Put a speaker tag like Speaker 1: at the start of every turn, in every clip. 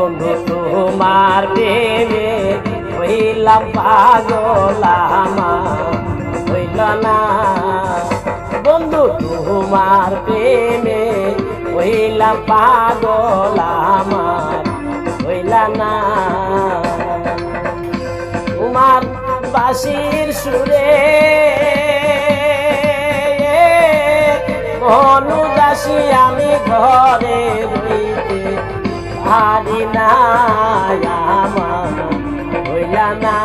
Speaker 1: বন্ধু তোমার প্রেমে হইলাম পাগল আমার হইল না বন্ধু তোমার প্রেমে হইলাম পাগল আমার হইল না তোমার বাসির সুরে অনুদাসী আমি ঘরে পারি না হইলা না।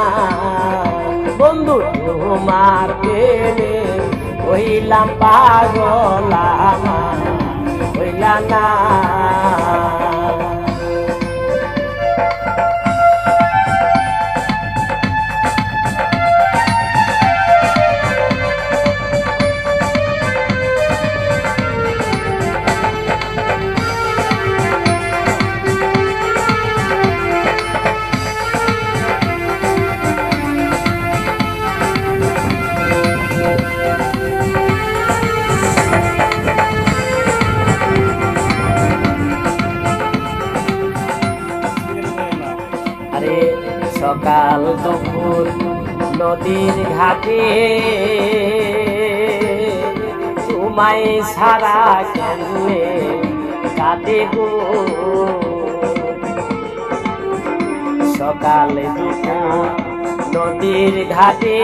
Speaker 1: বন্ধু তোমার পেলে হইলাম পাগল হইলা না। আরে সকাল দুপুর নদীর ঘাটে। তোমায় সারা কেমনে কাটে গো? সকাল দুপুর নদীর ঘাটে।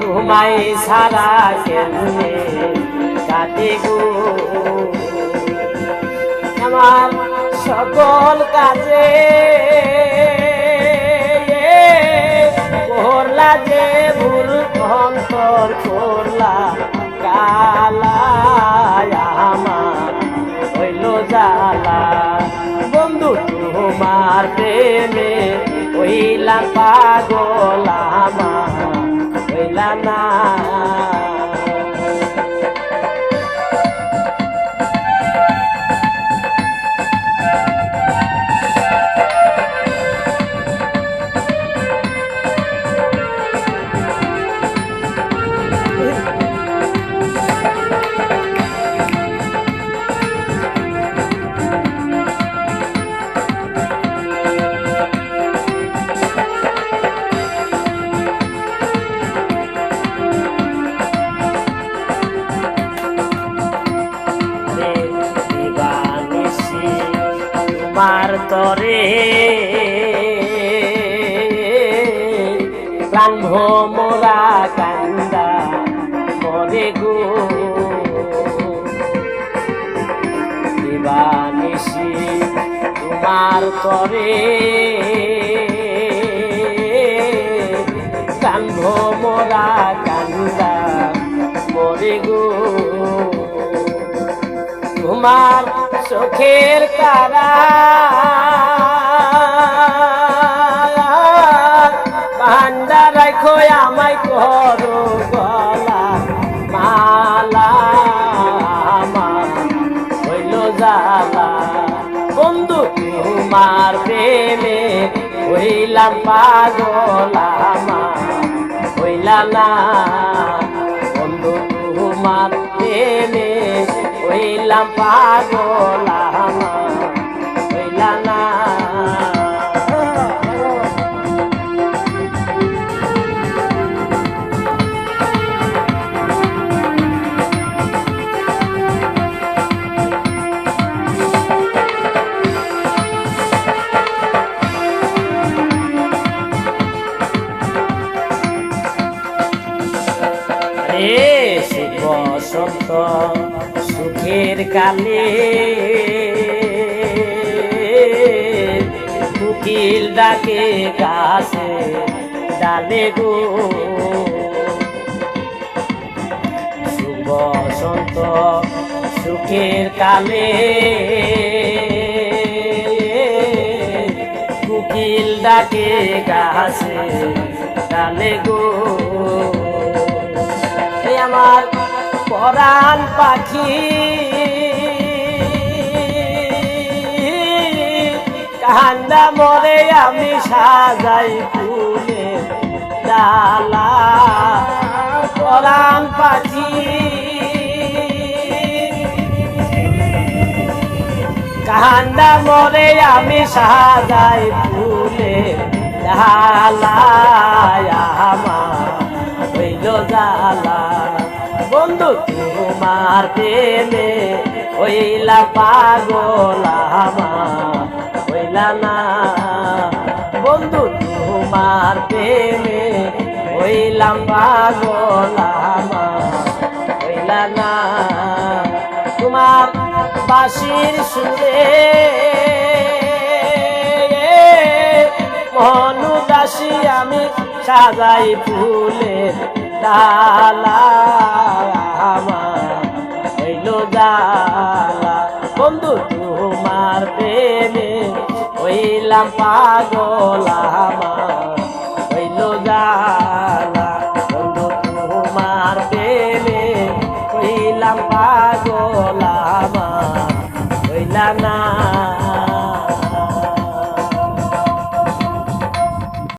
Speaker 1: তোমায় সারা কেমনে কাটে গো? আমার সকল কাজে করলা যে ভুল অন্তর করলা কালা আমার হইল জালা বন্ধু, তোমার প্রেমে হইলা পাগল। তরে প্রাণ কান্দা মরে গো। দিবানিশি তোমার তরে প্রাণ ভোমরা কান্দা মরে গো। তোমার চোখের তারা জালা। বন্ধু তোমার প্রেমে হইলাম পাগল হইলা না। বন্ধু তোমার প্রেমে হইলাম পাগল রে শুভ সন্ত সুখের কালে কুকিল ডাকে গাছে ডালে গো। শুভ সন্ত সুখের কালে কুকিল ডাকে গাছে ডালে গো। এ আমার পরাণ পাখি। কান্দা মরে আমি সাজাই ফুলে ডালা। পরাণ পাখি। কান্দা মরে আমি সাজাই ফুলে ঢালায় তোমার প্রেমে হইলা পাগল আমার, হইলা না। বন্ধু, তোমার প্রেমে হইলাম পাগল আমার, হইলা না। তোমার বাসির সুরে মনু দাসী আমি সাজাই ফুলের ডালা। জালা বন্ধু তোমার প্রেমে হইলাম পাগল।